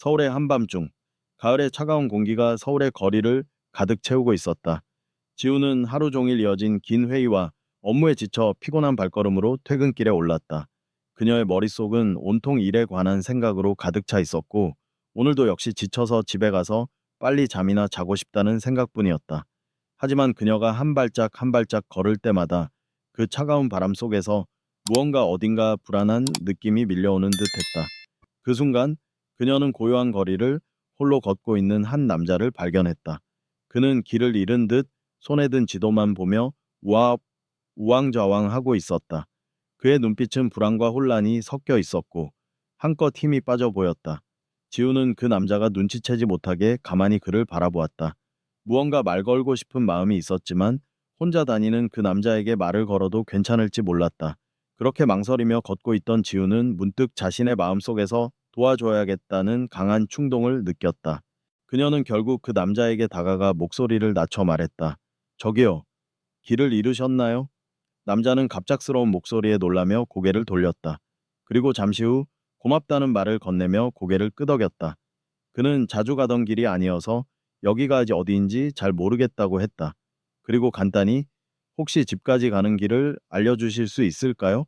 서울의 한밤중, 가을의 차가운 공기가 서울의 거리를 가득 채우고 있었다. 지우는 하루 종일 이어진 긴 회의와 업무에 지쳐 피곤한 발걸음으로 퇴근길에 올랐다. 그녀의 머릿속은 온통 일에 관한 생각으로 가득 차 있었고, 오늘도 역시 지쳐서 집에 가서 빨리 잠이나 자고 싶다는 생각뿐이었다. 하지만 그녀가 한 발짝 한 발짝 걸을 때마다 그 차가운 바람 속에서 무언가 어딘가 불안한 느낌이 밀려오는 듯 했다. 그 순간 그녀는 고요한 거리를 홀로 걷고 있는 한 남자를 발견했다. 그는 길을 잃은 듯 손에 든 지도만 보며 우아, 우왕좌왕하고 있었다. 그의 눈빛은 불안과 혼란이 섞여 있었고 한껏 힘이 빠져 보였다. 지우는 그 남자가 눈치채지 못하게 가만히 그를 바라보았다. 무언가 말 걸고 싶은 마음이 있었지만 혼자 다니는 그 남자에게 말을 걸어도 괜찮을지 몰랐다. 그렇게 망설이며 걷고 있던 지우는 문득 자신의 마음속에서 도와줘야겠다는 강한 충동을 느꼈다. 그녀는 결국 그 남자에게 다가가 목소리를 낮춰 말했다. 저기요. 길을 잃으셨나요? 남자는 갑작스러운 목소리에 놀라며 고개를 돌렸다. 그리고 잠시 후 고맙다는 말을 건네며 고개를 끄덕였다. 그는 자주 가던 길이 아니어서 여기가 어디인지 잘 모르겠다고 했다. 그리고 간단히 혹시 집까지 가는 길을 알려주실 수 있을까요?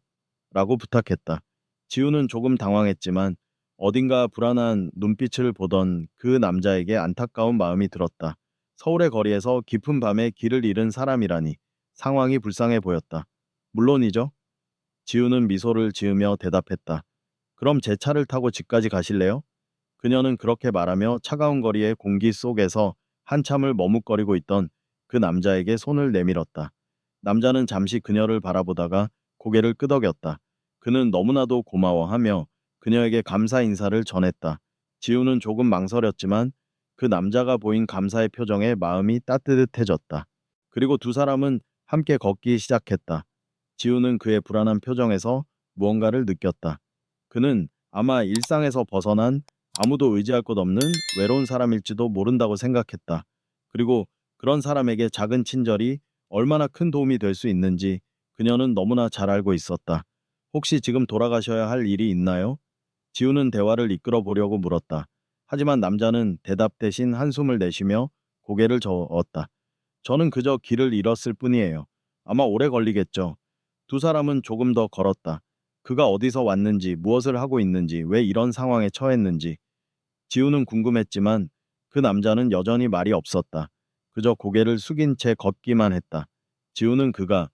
라고 부탁했다. 지우는 조금 당황했지만 어딘가 불안한 눈빛을 보던 그 남자에게 안타까운 마음이 들었다. 서울의 거리에서 깊은 밤에 길을 잃은 사람이라니 상황이 불쌍해 보였다. 물론이죠. 지우는 미소를 지으며 대답했다. 그럼 제 차를 타고 집까지 가실래요? 그녀는 그렇게 말하며 차가운 거리의 공기 속에서 한참을 머뭇거리고 있던 그 남자에게 손을 내밀었다. 남자는 잠시 그녀를 바라보다가 고개를 끄덕였다. 그는 너무나도 고마워하며 그녀에게 감사 인사를 전했다. 지우는 조금 망설였지만 그 남자가 보인 감사의 표정에 마음이 따뜻해졌다. 그리고 두 사람은 함께 걷기 시작했다. 지우는 그의 불안한 표정에서 무언가를 느꼈다. 그는 아마 일상에서 벗어난 아무도 의지할 곳 없는 외로운 사람일지도 모른다고 생각했다. 그리고 그런 사람에게 작은 친절이 얼마나 큰 도움이 될 수 있는지 그녀는 너무나 잘 알고 있었다. 혹시 지금 돌아가셔야 할 일이 있나요? 지우는 대화를 이끌어 보려고 물었다. 하지만 남자는 대답 대신 한숨을 내쉬며 고개를 저었다. 저는 그저 길을 잃었을 뿐이에요. 아마 오래 걸리겠죠. 두 사람은 조금 더 걸었다. 그가 어디서 왔는지, 무엇을 하고 있는지, 왜 이런 상황에 처했는지. 지우는 궁금했지만 그 남자는 여전히 말이 없었다. 그저 고개를 숙인 채 걷기만 했다. 지우는 그가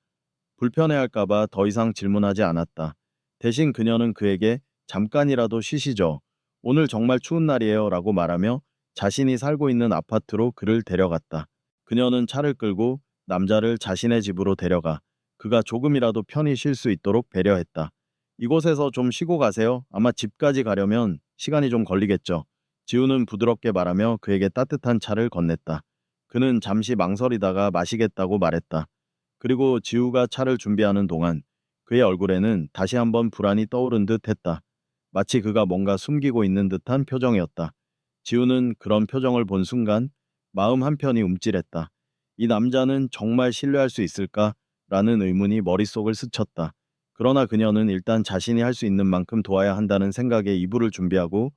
불편해할까봐 더 이상 질문하지 않았다. 대신 그녀는 그에게 잠깐이라도 쉬시죠. 오늘 정말 추운 날이에요. 라고 말하며 자신이 살고 있는 아파트로 그를 데려갔다. 그녀는 차를 끌고 남자를 자신의 집으로 데려가 그가 조금이라도 편히 쉴 수 있도록 배려했다. 이곳에서 좀 쉬고 가세요. 아마 집까지 가려면 시간이 좀 걸리겠죠. 지우는 부드럽게 말하며 그에게 따뜻한 차를 건넸다. 그는 잠시 망설이다가 마시겠다고 말했다. 그리고 지우가 차를 준비하는 동안 그의 얼굴에는 다시 한번 불안이 떠오른 듯 했다. 마치 그가 뭔가 숨기고 있는 듯한 표정이었다. 지우는 그런 표정을 본 순간 마음 한편이 움찔했다. 이 남자는 정말 신뢰할 수 있을까? 라는 의문이 머릿속을 스쳤다. 그러나 그녀는 일단 자신이 할 수 있는 만큼 도와야 한다는 생각에 이불을 준비하고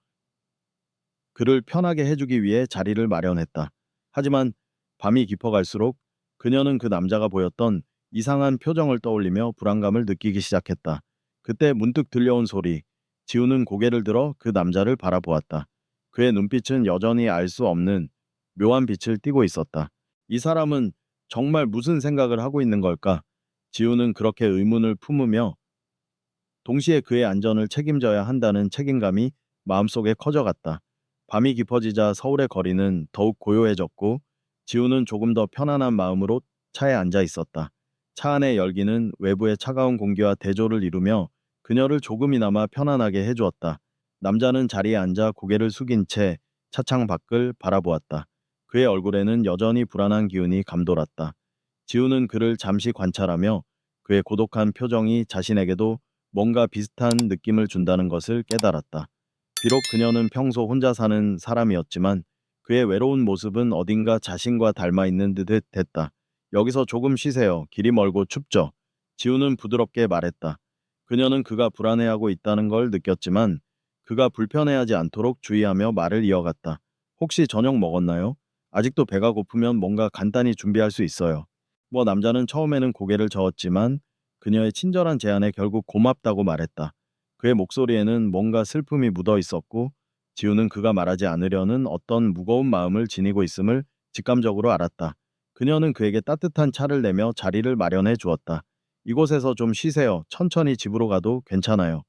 그를 편하게 해주기 위해 자리를 마련했다. 하지만 밤이 깊어갈수록 그녀는 그 남자가 보였던 이상한 표정을 떠올리며 불안감을 느끼기 시작했다. 그때 문득 들려온 소리. 지우는 고개를 들어 그 남자를 바라보았다. 그의 눈빛은 여전히 알 수 없는 묘한 빛을 띠고 있었다. 이 사람은 정말 무슨 생각을 하고 있는 걸까? 지우는 그렇게 의문을 품으며 동시에 그의 안전을 책임져야 한다는 책임감이 마음속에 커져갔다. 밤이 깊어지자 서울의 거리는 더욱 고요해졌고 지우는 조금 더 편안한 마음으로 차에 앉아 있었다. 차 안의 열기는 외부의 차가운 공기와 대조를 이루며 그녀를 조금이나마 편안하게 해주었다. 남자는 자리에 앉아 고개를 숙인 채 차창 밖을 바라보았다. 그의 얼굴에는 여전히 불안한 기운이 감돌았다. 지우는 그를 잠시 관찰하며 그의 고독한 표정이 자신에게도 뭔가 비슷한 느낌을 준다는 것을 깨달았다. 비록 그녀는 평소 혼자 사는 사람이었지만 그의 외로운 모습은 어딘가 자신과 닮아 있는 듯 했다. 여기서 조금 쉬세요. 길이 멀고 춥죠. 지우는 부드럽게 말했다. 그녀는 그가 불안해하고 있다는 걸 느꼈지만 그가 불편해하지 않도록 주의하며 말을 이어갔다. 혹시 저녁 먹었나요? 아직도 배가 고프면 뭔가 간단히 준비할 수 있어요. 뭐 남자는 처음에는 고개를 저었지만 그녀의 친절한 제안에 결국 고맙다고 말했다. 그의 목소리에는 뭔가 슬픔이 묻어 있었고 지우는 그가 말하지 않으려는 어떤 무거운 마음을 지니고 있음을 직감적으로 알았다. 그녀는 그에게 따뜻한 차를 내며 자리를 마련해 주었다. 이곳에서 좀 쉬세요. 천천히 집으로 가도 괜찮아요.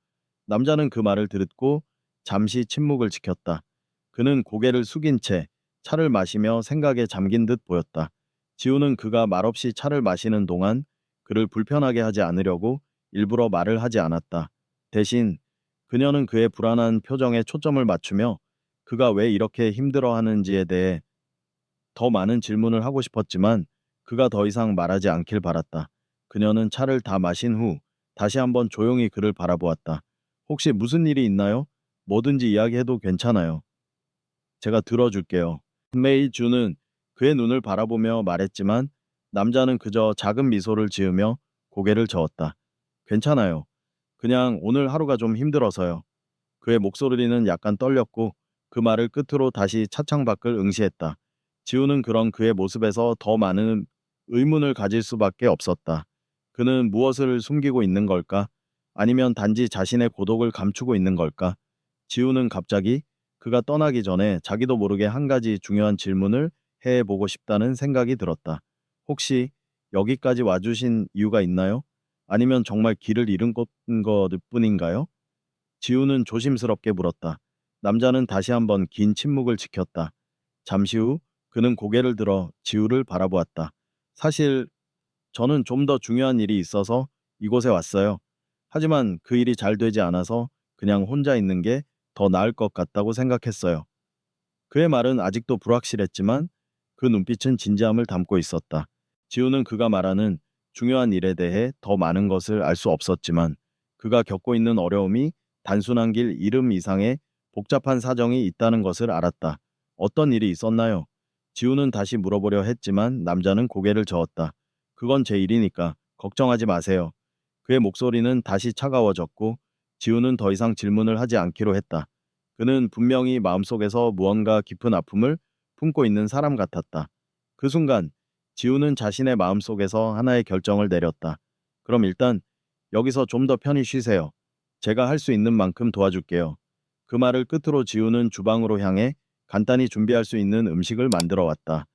남자는 그 말을 듣고 잠시 침묵을 지켰다. 그는 고개를 숙인 채 차를 마시며 생각에 잠긴 듯 보였다. 지우는 그가 말없이 차를 마시는 동안 그를 불편하게 하지 않으려고 일부러 말을 하지 않았다. 대신 그녀는 그의 불안한 표정에 초점을 맞추며 그가 왜 이렇게 힘들어 하는지에 대해 더 많은 질문을 하고 싶었지만 그가 더 이상 말하지 않길 바랐다. 그녀는 차를 다 마신 후 다시 한번 조용히 그를 바라보았다. 혹시 무슨 일이 있나요? 뭐든지 이야기해도 괜찮아요. 제가 들어줄게요. 메이 주는 그의 눈을 바라보며 말했지만 남자는 그저 작은 미소를 지으며 고개를 저었다. 괜찮아요. 그냥 오늘 하루가 좀 힘들어서요. 그의 목소리는 약간 떨렸고 그 말을 끝으로 다시 차창 밖을 응시했다. 지우는 그런 그의 모습에서 더 많은 의문을 가질 수밖에 없었다. 그는 무엇을 숨기고 있는 걸까? 아니면 단지 자신의 고독을 감추고 있는 걸까? 지우는 갑자기 그가 떠나기 전에 자기도 모르게 한 가지 중요한 질문을 해보고 싶다는 생각이 들었다. 혹시 여기까지 와주신 이유가 있나요? 아니면 정말 길을 잃은 것뿐인가요? 지우는 조심스럽게 물었다. 남자는 다시 한번 긴 침묵을 지켰다. 잠시 후 그는 고개를 들어 지우를 바라보았다. 사실 저는 좀 더 중요한 일이 있어서 이곳에 왔어요. 하지만 그 일이 잘 되지 않아서 그냥 혼자 있는 게 더 나을 것 같다고 생각했어요. 그의 말은 아직도 불확실했지만 그 눈빛은 진지함을 담고 있었다. 지우는 그가 말하는 중요한 일에 대해 더 많은 것을 알 수 없었지만 그가 겪고 있는 어려움이 단순한 길 이름 이상의 복잡한 사정이 있다는 것을 알았다. 어떤 일이 있었나요? 지우는 다시 물어보려 했지만 남자는 고개를 저었다. 그건 제 일이니까 걱정하지 마세요. 그의 목소리는 다시 차가워졌고 지우는 더 이상 질문을 하지 않기로 했다. 그는 분명히 마음속에서 무언가 깊은 아픔을 품고 있는 사람 같았다. 그 순간 지우는 자신의 마음속에서 하나의 결정을 내렸다. 그럼 일단 여기서 좀 더 편히 쉬세요. 제가 할 수 있는 만큼 도와줄게요. 그 말을 끝으로 지우는 주방으로 향해 간단히 준비할 수 있는 음식을 만들어 왔다.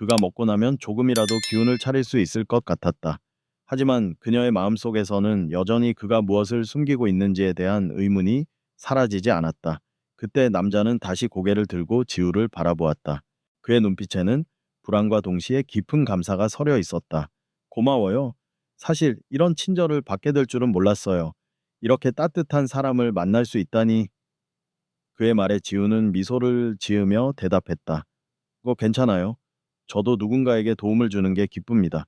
그가 먹고 나면 조금이라도 기운을 차릴 수 있을 것 같았다. 하지만 그녀의 마음속에서는 여전히 그가 무엇을 숨기고 있는지에 대한 의문이 사라지지 않았다. 그때 남자는 다시 고개를 들고 지우를 바라보았다. 그의 눈빛에는 불안과 동시에 깊은 감사가 서려 있었다. 고마워요. 사실 이런 친절을 받게 될 줄은 몰랐어요. 이렇게 따뜻한 사람을 만날 수 있다니. 그의 말에 지우는 미소를 지으며 대답했다. 그거 괜찮아요. 저도 누군가에게 도움을 주는 게 기쁩니다.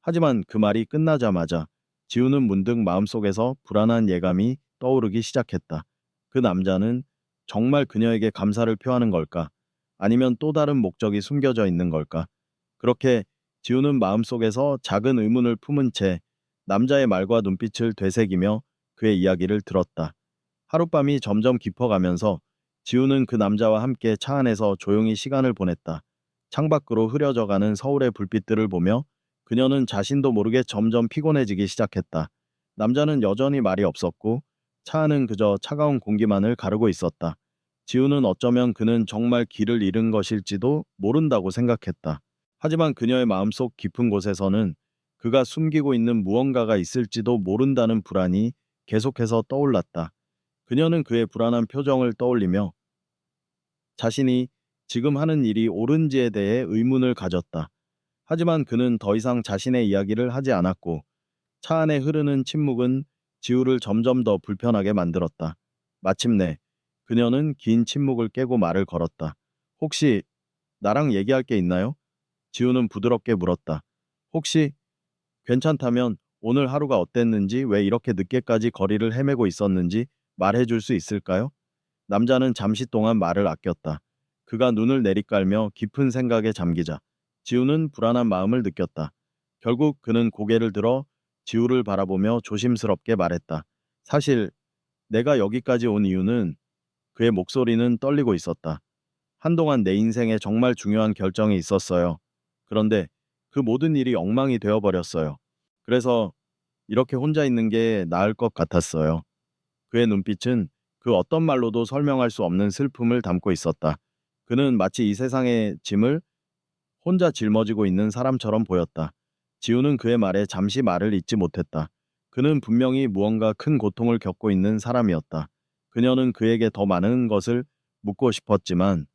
하지만 그 말이 끝나자마자 지우는 문득 마음속에서 불안한 예감이 떠오르기 시작했다. 그 남자는 정말 그녀에게 감사를 표하는 걸까? 아니면 또 다른 목적이 숨겨져 있는 걸까? 그렇게 지우는 마음속에서 작은 의문을 품은 채 남자의 말과 눈빛을 되새기며 그의 이야기를 들었다. 하룻밤이 점점 깊어가면서 지우는 그 남자와 함께 차 안에서 조용히 시간을 보냈다. 창밖으로 흐려져가는 서울의 불빛들을 보며 그녀는 자신도 모르게 점점 피곤해지기 시작했다. 남자는 여전히 말이 없었고 차 안은 그저 차가운 공기만을 가르고 있었다. 지우는 어쩌면 그는 정말 길을 잃은 것일지도 모른다고 생각했다. 하지만 그녀의 마음속 깊은 곳에서는 그가 숨기고 있는 무언가가 있을지도 모른다는 불안이 계속해서 떠올랐다. 그녀는 그의 불안한 표정을 떠올리며 자신이 지금 하는 일이 옳은지에 대해 의문을 가졌다. 하지만 그는 더 이상 자신의 이야기를 하지 않았고 차 안에 흐르는 침묵은 지우를 점점 더 불편하게 만들었다. 마침내 그녀는 긴 침묵을 깨고 말을 걸었다. 혹시 나랑 얘기할 게 있나요? 지우는 부드럽게 물었다. 혹시 괜찮다면 오늘 하루가 어땠는지 왜 이렇게 늦게까지 거리를 헤매고 있었는지 말해 줄 수 있을까요? 남자는 잠시 동안 말을 아꼈다. 그가 눈을 내리깔며 깊은 생각에 잠기자 지우는 불안한 마음을 느꼈다. 결국 그는 고개를 들어 지우를 바라보며 조심스럽게 말했다. 사실 내가 여기까지 온 이유는 그의 목소리는 떨리고 있었다. 한동안 내 인생에 정말 중요한 결정이 있었어요. 그런데 그 모든 일이 엉망이 되어버렸어요. 그래서 이렇게 혼자 있는 게 나을 것 같았어요. 그의 눈빛은 그 어떤 말로도 설명할 수 없는 슬픔을 담고 있었다. 그는 마치 이 세상의 짐을 혼자 짊어지고 있는 사람처럼 보였다. 지우는 그의 말에 잠시 말을 잇지 못했다. 그는 분명히 무언가 큰 고통을 겪고 있는 사람이었다. 그녀는 그에게 더 많은 것을 묻고 싶었지만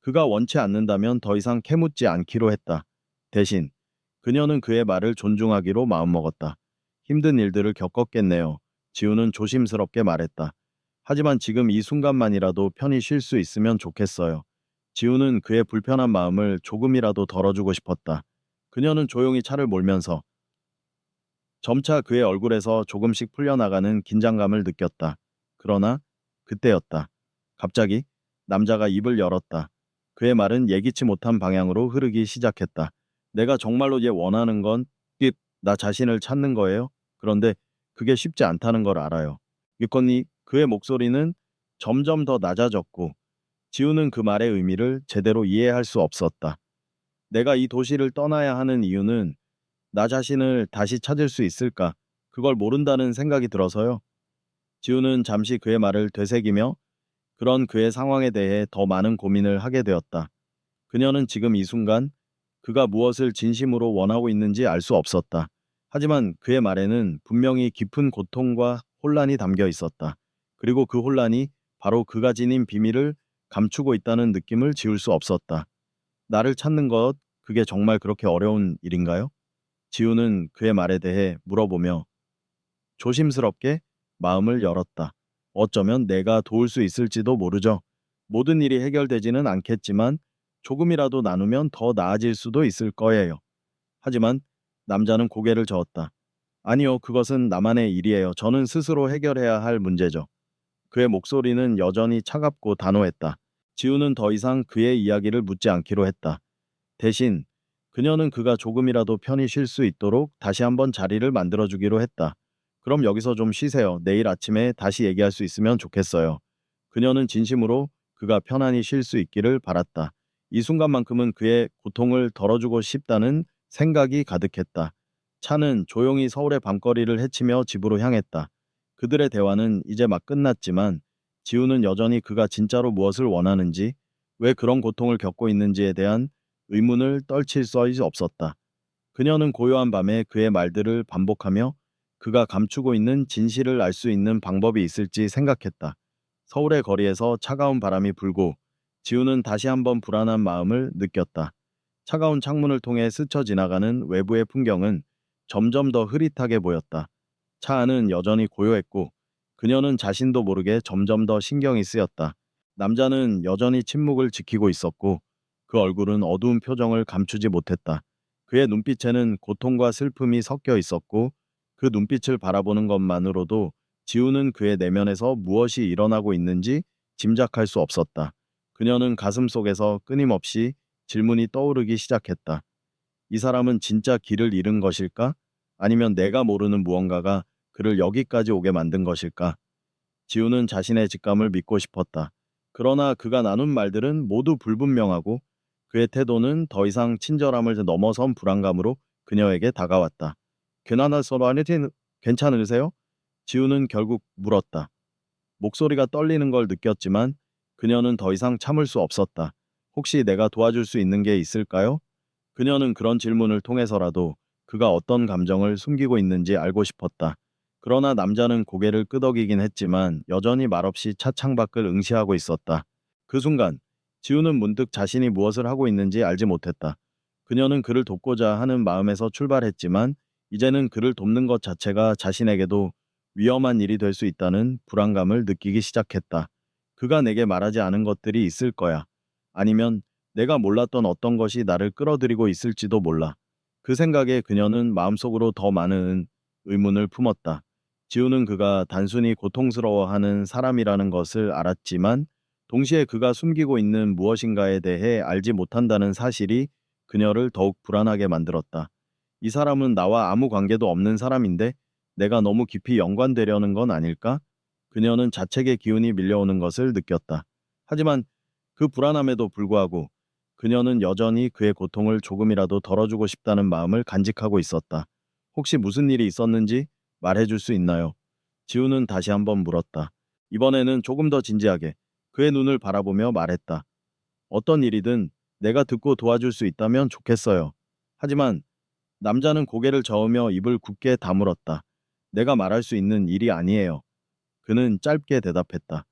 그가 원치 않는다면 더 이상 캐묻지 않기로 했다. 대신 그녀는 그의 말을 존중하기로 마음먹었다. 힘든 일들을 겪었겠네요. 지우는 조심스럽게 말했다. 하지만 지금 이 순간만이라도 편히 쉴 수 있으면 좋겠어요. 지우는 그의 불편한 마음을 조금이라도 덜어주고 싶었다. 그녀는 조용히 차를 몰면서 점차 그의 얼굴에서 조금씩 풀려나가는 긴장감을 느꼈다. 그러나 그때였다. 갑자기 남자가 입을 열었다. 그의 말은 예기치 못한 방향으로 흐르기 시작했다. 내가 정말로 얘 원하는 건, 띠, 나 자신을 찾는 거예요. 그런데 그게 쉽지 않다는 걸 알아요. 믿거니 그의 목소리는 점점 더 낮아졌고, 지우는 그 말의 의미를 제대로 이해할 수 없었다. 내가 이 도시를 떠나야 하는 이유는 나 자신을 다시 찾을 수 있을까? 그걸 모른다는 생각이 들어서요. 지우는 잠시 그의 말을 되새기며 그런 그의 상황에 대해 더 많은 고민을 하게 되었다. 그녀는 지금 이 순간 그가 무엇을 진심으로 원하고 있는지 알 수 없었다. 하지만 그의 말에는 분명히 깊은 고통과 혼란이 담겨 있었다. 그리고 그 혼란이 바로 그가 지닌 비밀을 감추고 있다는 느낌을 지울 수 없었다. 나를 찾는 것, 그게 정말 그렇게 어려운 일인가요? 지우는 그의 말에 대해 물어보며 조심스럽게 마음을 열었다. 어쩌면 내가 도울 수 있을지도 모르죠. 모든 일이 해결되지는 않겠지만 조금이라도 나누면 더 나아질 수도 있을 거예요. 하지만 남자는 고개를 저었다. 아니요, 그것은 나만의 일이에요. 저는 스스로 해결해야 할 문제죠. 그의 목소리는 여전히 차갑고 단호했다. 지우는 더 이상 그의 이야기를 묻지 않기로 했다. 대신 그녀는 그가 조금이라도 편히 쉴 수 있도록 다시 한번 자리를 만들어주기로 했다. 그럼 여기서 좀 쉬세요. 내일 아침에 다시 얘기할 수 있으면 좋겠어요. 그녀는 진심으로 그가 편안히 쉴 수 있기를 바랐다. 이 순간만큼은 그의 고통을 덜어주고 싶다는 생각이 가득했다. 차는 조용히 서울의 밤거리를 헤치며 집으로 향했다. 그들의 대화는 이제 막 끝났지만 지우는 여전히 그가 진짜로 무엇을 원하는지, 왜 그런 고통을 겪고 있는지에 대한 의문을 떨칠 수 없었다. 그녀는 고요한 밤에 그의 말들을 반복하며 그가 감추고 있는 진실을 알 수 있는 방법이 있을지 생각했다. 서울의 거리에서 차가운 바람이 불고 지우는 다시 한번 불안한 마음을 느꼈다. 차가운 창문을 통해 스쳐 지나가는 외부의 풍경은 점점 더 흐릿하게 보였다. 차 안은 여전히 고요했고 그녀는 자신도 모르게 점점 더 신경이 쓰였다. 남자는 여전히 침묵을 지키고 있었고 그 얼굴은 어두운 표정을 감추지 못했다. 그의 눈빛에는 고통과 슬픔이 섞여 있었고 그 눈빛을 바라보는 것만으로도 지우는 그의 내면에서 무엇이 일어나고 있는지 짐작할 수 없었다. 그녀는 가슴 속에서 끊임없이 질문이 떠오르기 시작했다. 이 사람은 진짜 길을 잃은 것일까? 아니면 내가 모르는 무언가가 그를 여기까지 오게 만든 것일까? 지우는 자신의 직감을 믿고 싶었다. 그러나 그가 나눈 말들은 모두 불분명하고 그의 태도는 더 이상 친절함을 넘어선 불안감으로 그녀에게 다가왔다. 괜찮으세요? 지우는 결국 물었다. 목소리가 떨리는 걸 느꼈지만 그녀는 더 이상 참을 수 없었다. 혹시 내가 도와줄 수 있는 게 있을까요? 그녀는 그런 질문을 통해서라도 그가 어떤 감정을 숨기고 있는지 알고 싶었다. 그러나 남자는 고개를 끄덕이긴 했지만 여전히 말없이 차 창 밖을 응시하고 있었다. 그 순간 지우는 문득 자신이 무엇을 하고 있는지 알지 못했다. 그녀는 그를 돕고자 하는 마음에서 출발했지만 이제는 그를 돕는 것 자체가 자신에게도 위험한 일이 될 수 있다는 불안감을 느끼기 시작했다. 그가 내게 말하지 않은 것들이 있을 거야. 아니면 내가 몰랐던 어떤 것이 나를 끌어들이고 있을지도 몰라. 그 생각에 그녀는 마음속으로 더 많은 의문을 품었다. 지우는 그가 단순히 고통스러워하는 사람이라는 것을 알았지만 동시에 그가 숨기고 있는 무엇인가에 대해 알지 못한다는 사실이 그녀를 더욱 불안하게 만들었다. 이 사람은 나와 아무 관계도 없는 사람인데 내가 너무 깊이 연관되려는 건 아닐까? 그녀는 자책의 기운이 밀려오는 것을 느꼈다. 하지만 그 불안함에도 불구하고 그녀는 여전히 그의 고통을 조금이라도 덜어주고 싶다는 마음을 간직하고 있었다. 혹시 무슨 일이 있었는지 말해줄 수 있나요? 지우는 다시 한번 물었다. 이번에는 조금 더 진지하게 그의 눈을 바라보며 말했다. 어떤 일이든 내가 듣고 도와줄 수 있다면 좋겠어요. 하지만 남자는 고개를 저으며 입을 굳게 다물었다. 내가 말할 수 있는 일이 아니에요. 그는 짧게 대답했다.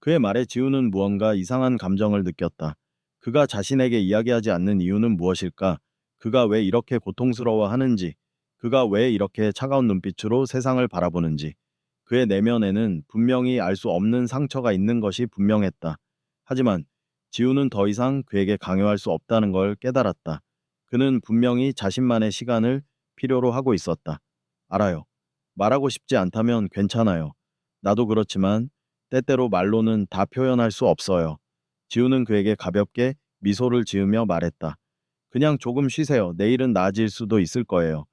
그의 말에 지우는 무언가 이상한 감정을 느꼈다. 그가 자신에게 이야기하지 않는 이유는 무엇일까? 그가 왜 이렇게 고통스러워 하는지, 그가 왜 이렇게 차가운 눈빛으로 세상을 바라보는지, 그의 내면에는 분명히 알 수 없는 상처가 있는 것이 분명했다. 하지만 지우는 더 이상 그에게 강요할 수 없다는 걸 깨달았다. 그는 분명히 자신만의 시간을 필요로 하고 있었다. 알아요. 말하고 싶지 않다면 괜찮아요. 나도 그렇지만 때때로 말로는 다 표현할 수 없어요. 지우는 그에게 가볍게 미소를 지으며 말했다. 그냥 조금 쉬세요. 내일은 나아질 수도 있을 거예요.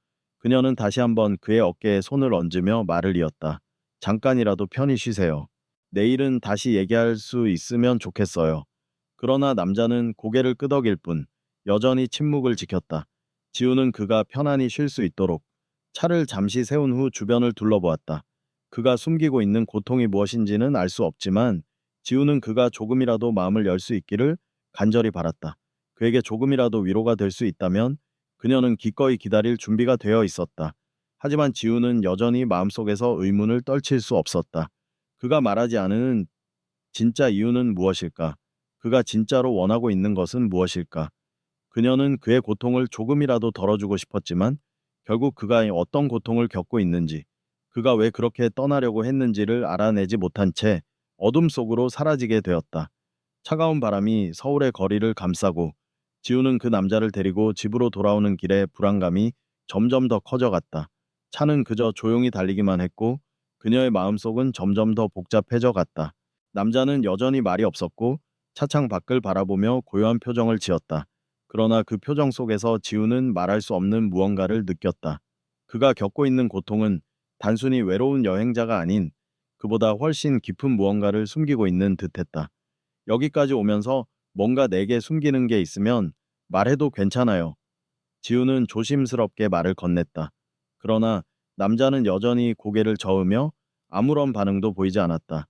그녀는 다시 한번 그의 어깨에 손을 얹으며 말을 이었다. 잠깐이라도 편히 쉬세요. 내일은 다시 얘기할 수 있으면 좋겠어요. 그러나 남자는 고개를 끄덕일 뿐 여전히 침묵을 지켰다. 지우는 그가 편안히 쉴 수 있도록 차를 잠시 세운 후 주변을 둘러보았다. 그가 숨기고 있는 고통이 무엇인지는 알 수 없지만 지우는 그가 조금이라도 마음을 열 수 있기를 간절히 바랐다. 그에게 조금이라도 위로가 될 수 있다면 그녀는 기꺼이 기다릴 준비가 되어 있었다. 하지만 지우는 여전히 마음속에서 의문을 떨칠 수 없었다. 그가 말하지 않은 진짜 이유는 무엇일까? 그가 진짜로 원하고 있는 것은 무엇일까? 그녀는 그의 고통을 조금이라도 덜어주고 싶었지만 결국 그가 어떤 고통을 겪고 있는지, 그가 왜 그렇게 떠나려고 했는지를 알아내지 못한 채 어둠 속으로 사라지게 되었다. 차가운 바람이 서울의 거리를 감싸고 지우는 그 남자를 데리고 집으로 돌아오는 길에 불안감이 점점 더 커져갔다. 차는 그저 조용히 달리기만 했고 그녀의 마음속은 점점 더 복잡해져 갔다. 남자는 여전히 말이 없었고 차창 밖을 바라보며 고요한 표정을 지었다. 그러나 그 표정 속에서 지우는 말할 수 없는 무언가를 느꼈다. 그가 겪고 있는 고통은 단순히 외로운 여행자가 아닌 그보다 훨씬 깊은 무언가를 숨기고 있는 듯했다. 여기까지 오면서 뭔가 내게 숨기는 게 있으면 말해도 괜찮아요. 지우는 조심스럽게 말을 건넸다. 그러나 남자는 여전히 고개를 저으며 아무런 반응도 보이지 않았다.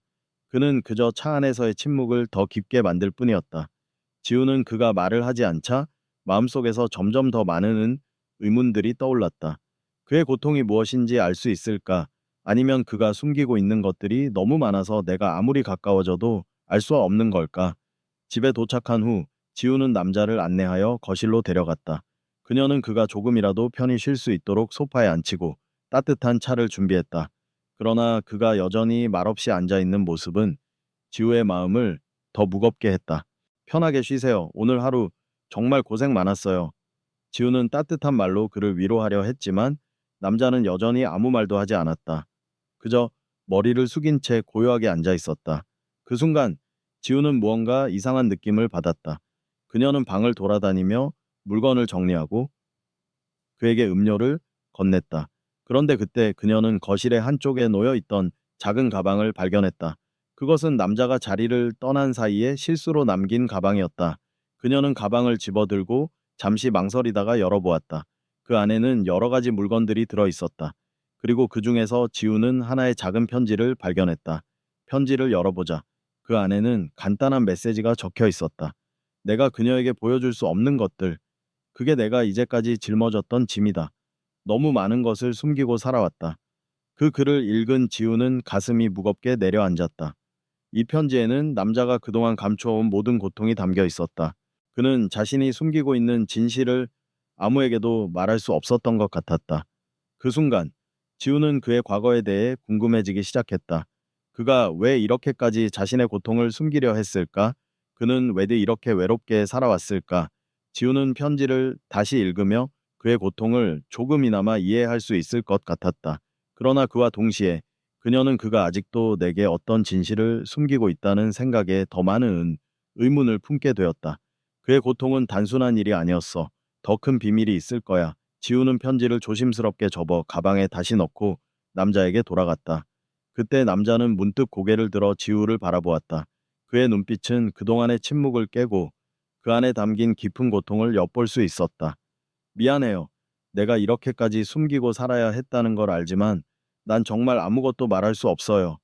그는 그저 차 안에서의 침묵을 더 깊게 만들 뿐이었다. 지우는 그가 말을 하지 않자 마음속에서 점점 더 많은 의문들이 떠올랐다. 그의 고통이 무엇인지 알 수 있을까? 아니면 그가 숨기고 있는 것들이 너무 많아서 내가 아무리 가까워져도 알 수 없는 걸까? 집에 도착한 후 지우는 남자를 안내하여 거실로 데려갔다. 그녀는 그가 조금이라도 편히 쉴 수 있도록 소파에 앉히고 따뜻한 차를 준비했다. 그러나 그가 여전히 말없이 앉아 있는 모습은 지우의 마음을 더 무겁게 했다. 편하게 쉬세요. 오늘 하루 정말 고생 많았어요. 지우는 따뜻한 말로 그를 위로하려 했지만 남자는 여전히 아무 말도 하지 않았다. 그저 머리를 숙인 채 고요하게 앉아 있었다. 그 순간 지우는 무언가 이상한 느낌을 받았다. 그녀는 방을 돌아다니며 물건을 정리하고 그에게 음료를 건넸다. 그런데 그때 그녀는 거실의 한쪽에 놓여 있던 작은 가방을 발견했다. 그것은 남자가 자리를 떠난 사이에 실수로 남긴 가방이었다. 그녀는 가방을 집어들고 잠시 망설이다가 열어보았다. 그 안에는 여러 가지 물건들이 들어 있었다. 그리고 그 중에서 지우는 하나의 작은 편지를 발견했다. 편지를 열어보자. 그 안에는 간단한 메시지가 적혀 있었다. 내가 그녀에게 보여줄 수 없는 것들. 그게 내가 이제까지 짊어졌던 짐이다. 너무 많은 것을 숨기고 살아왔다. 그 글을 읽은 지우는 가슴이 무겁게 내려앉았다. 이 편지에는 남자가 그동안 감춰온 모든 고통이 담겨 있었다. 그는 자신이 숨기고 있는 진실을 아무에게도 말할 수 없었던 것 같았다. 그 순간 지우는 그의 과거에 대해 궁금해지기 시작했다. 그가 왜 이렇게까지 자신의 고통을 숨기려 했을까? 그는 왜 이렇게 외롭게 살아왔을까? 지우는 편지를 다시 읽으며 그의 고통을 조금이나마 이해할 수 있을 것 같았다. 그러나 그와 동시에 그녀는 그가 아직도 내게 어떤 진실을 숨기고 있다는 생각에 더 많은 의문을 품게 되었다. 그의 고통은 단순한 일이 아니었어. 더 큰 비밀이 있을 거야. 지우는 편지를 조심스럽게 접어 가방에 다시 넣고 남자에게 돌아갔다. 그때 남자는 문득 고개를 들어 지우를 바라보았다. 그의 눈빛은 그동안의 침묵을 깨고 그 안에 담긴 깊은 고통을 엿볼 수 있었다. 미안해요. 내가 이렇게까지 숨기고 살아야 했다는 걸 알지만 난 정말 아무것도 말할 수 없어요.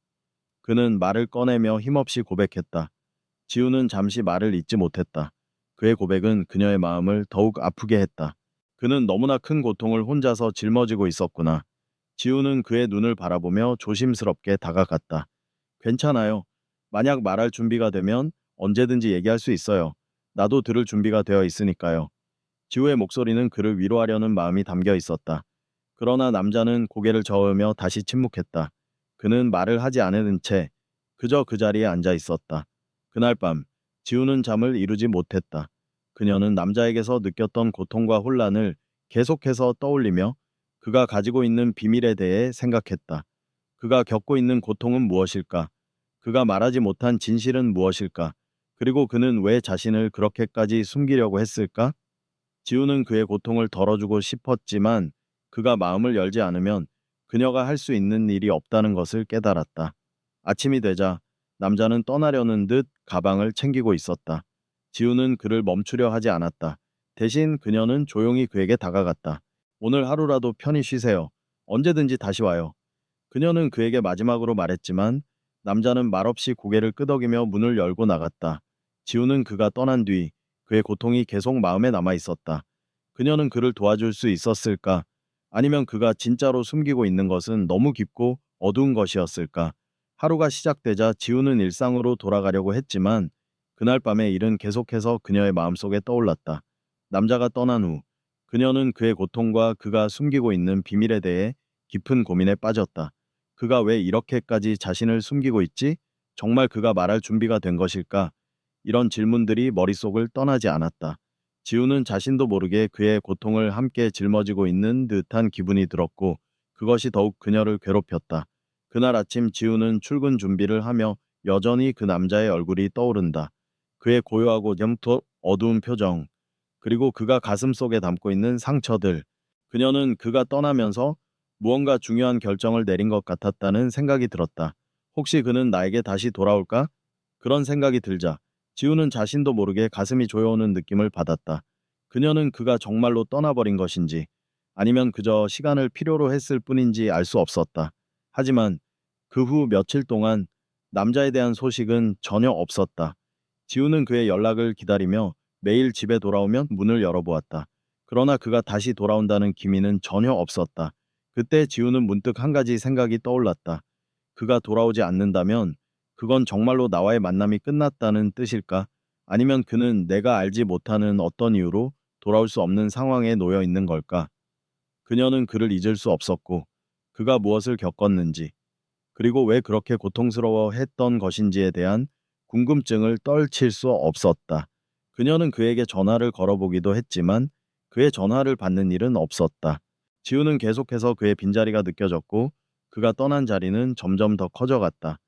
그는 말을 꺼내며 힘없이 고백했다. 지우는 잠시 말을 잇지 못했다. 그의 고백은 그녀의 마음을 더욱 아프게 했다. 그는 너무나 큰 고통을 혼자서 짊어지고 있었구나. 지우는 그의 눈을 바라보며 조심스럽게 다가갔다. 괜찮아요. 만약 말할 준비가 되면 언제든지 얘기할 수 있어요. 나도 들을 준비가 되어 있으니까요. 지우의 목소리는 그를 위로하려는 마음이 담겨 있었다. 그러나 남자는 고개를 저으며 다시 침묵했다. 그는 말을 하지 않은 채 그저 그 자리에 앉아 있었다. 그날 밤 지우는 잠을 이루지 못했다. 그녀는 남자에게서 느꼈던 고통과 혼란을 계속해서 떠올리며 그가 가지고 있는 비밀에 대해 생각했다. 그가 겪고 있는 고통은 무엇일까? 그가 말하지 못한 진실은 무엇일까? 그리고 그는 왜 자신을 그렇게까지 숨기려고 했을까? 지우는 그의 고통을 덜어주고 싶었지만 그가 마음을 열지 않으면 그녀가 할 수 있는 일이 없다는 것을 깨달았다. 아침이 되자 남자는 떠나려는 듯 가방을 챙기고 있었다. 지우는 그를 멈추려 하지 않았다. 대신 그녀는 조용히 그에게 다가갔다. 오늘 하루라도 편히 쉬세요. 언제든지 다시 와요. 그녀는 그에게 마지막으로 말했지만 남자는 말없이 고개를 끄덕이며 문을 열고 나갔다. 지우는 그가 떠난 뒤 그의 고통이 계속 마음에 남아 있었다. 그녀는 그를 도와줄 수 있었을까? 아니면 그가 진짜로 숨기고 있는 것은 너무 깊고 어두운 것이었을까? 하루가 시작되자 지우는 일상으로 돌아가려고 했지만 그날 밤의 일은 계속해서 그녀의 마음속에 떠올랐다. 남자가 떠난 후 그녀는 그의 고통과 그가 숨기고 있는 비밀에 대해 깊은 고민에 빠졌다. 그가 왜 이렇게까지 자신을 숨기고 있지? 정말 그가 말할 준비가 된 것일까? 이런 질문들이 머릿속을 떠나지 않았다. 지우는 자신도 모르게 그의 고통을 함께 짊어지고 있는 듯한 기분이 들었고 그것이 더욱 그녀를 괴롭혔다. 그날 아침 지우는 출근 준비를 하며 여전히 그 남자의 얼굴이 떠오른다. 그의 고요하고 염토 어두운 표정, 그리고 그가 가슴 속에 담고 있는 상처들. 그녀는 그가 떠나면서 무언가 중요한 결정을 내린 것 같았다는 생각이 들었다. 혹시 그는 나에게 다시 돌아올까? 그런 생각이 들자 지우는 자신도 모르게 가슴이 조여오는 느낌을 받았다. 그녀는 그가 정말로 떠나버린 것인지 아니면 그저 시간을 필요로 했을 뿐인지 알 수 없었다. 하지만 그 후 며칠 동안 남자에 대한 소식은 전혀 없었다. 지우는 그의 연락을 기다리며 매일 집에 돌아오면 문을 열어보았다. 그러나 그가 다시 돌아온다는 기미는 전혀 없었다. 그때 지우는 문득 한 가지 생각이 떠올랐다. 그가 돌아오지 않는다면 그건 정말로 나와의 만남이 끝났다는 뜻일까? 아니면 그는 내가 알지 못하는 어떤 이유로 돌아올 수 없는 상황에 놓여 있는 걸까? 그녀는 그를 잊을 수 없었고 그가 무엇을 겪었는지 그리고 왜 그렇게 고통스러워 했던 것인지에 대한 궁금증을 떨칠 수 없었다. 그녀는 그에게 전화를 걸어보기도 했지만 그의 전화를 받는 일은 없었다. 지우는 계속해서 그의 빈자리가 느껴졌고 그가 떠난 자리는 점점 더 커져갔다.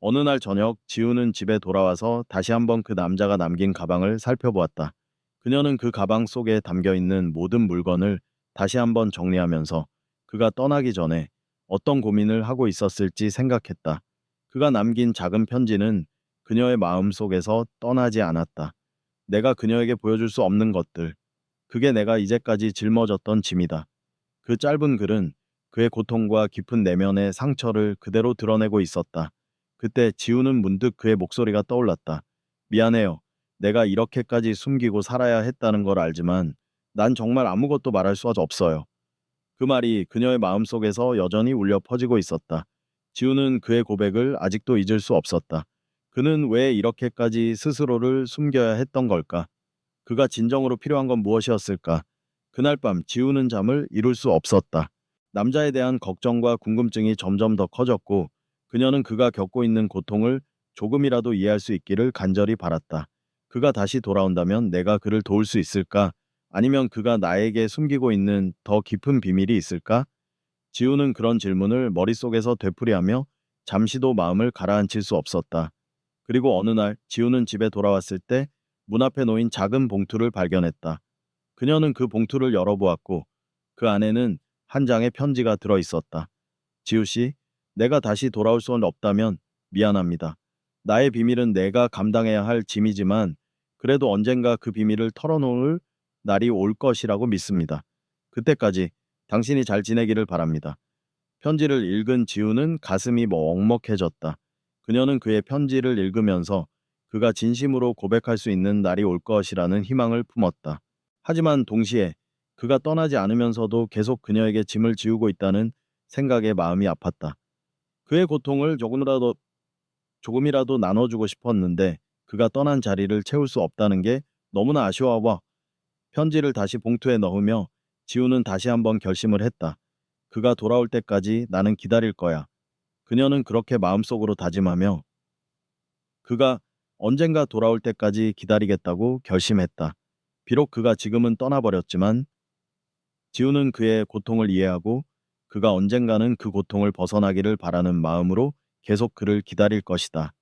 어느 날 저녁 지우는 집에 돌아와서 다시 한번 그 남자가 남긴 가방을 살펴보았다. 그녀는 그 가방 속에 담겨 있는 모든 물건을 다시 한번 정리하면서 그가 떠나기 전에 어떤 고민을 하고 있었을지 생각했다. 그가 남긴 작은 편지는 그녀의 마음 속에서 떠나지 않았다. 내가 그녀에게 보여줄 수 없는 것들. 그게 내가 이제까지 짊어졌던 짐이다. 그 짧은 글은 그의 고통과 깊은 내면의 상처를 그대로 드러내고 있었다. 그때 지우는 문득 그의 목소리가 떠올랐다. 미안해요. 내가 이렇게까지 숨기고 살아야 했다는 걸 알지만 난 정말 아무것도 말할 수 없어요. 그 말이 그녀의 마음속에서 여전히 울려 퍼지고 있었다. 지우는 그의 고백을 아직도 잊을 수 없었다. 그는 왜 이렇게까지 스스로를 숨겨야 했던 걸까? 그가 진정으로 필요한 건 무엇이었을까? 그날 밤 지우는 잠을 이룰 수 없었다. 남자에 대한 걱정과 궁금증이 점점 더 커졌고 그녀는 그가 겪고 있는 고통을 조금이라도 이해할 수 있기를 간절히 바랐다. 그가 다시 돌아온다면 내가 그를 도울 수 있을까? 아니면 그가 나에게 숨기고 있는 더 깊은 비밀이 있을까? 지우는 그런 질문을 머릿속에서 되풀이하며 잠시도 마음을 가라앉힐 수 없었다. 그리고 어느 날 지우는 집에 돌아왔을 때 문 앞에 놓인 작은 봉투를 발견했다. 그녀는 그 봉투를 열어보았고 그 안에는 한 장의 편지가 들어 있었다. 지우 씨, 내가 다시 돌아올 수는 없다면 미안합니다. 나의 비밀은 내가 감당해야 할 짐이지만 그래도 언젠가 그 비밀을 털어놓을 날이 올 것이라고 믿습니다. 그때까지 당신이 잘 지내기를 바랍니다. 편지를 읽은 지우는 가슴이 먹먹해졌다. 그녀는 그의 편지를 읽으면서 그가 진심으로 고백할 수 있는 날이 올 것이라는 희망을 품었다. 하지만 동시에 그가 떠나지 않으면서도 계속 그녀에게 짐을 지우고 있다는 생각에 마음이 아팠다. 그의 고통을 조금이라도 조금이라도 나눠주고 싶었는데 그가 떠난 자리를 채울 수 없다는 게 너무나 아쉬워와 편지를 다시 봉투에 넣으며 지우는 다시 한번 결심을 했다. 그가 돌아올 때까지 나는 기다릴 거야. 그녀는 그렇게 마음속으로 다짐하며 그가 언젠가 돌아올 때까지 기다리겠다고 결심했다. 비록 그가 지금은 떠나버렸지만 지우는 그의 고통을 이해하고 그가 언젠가는 그 고통을 벗어나기를 바라는 마음으로 계속 그를 기다릴 것이다.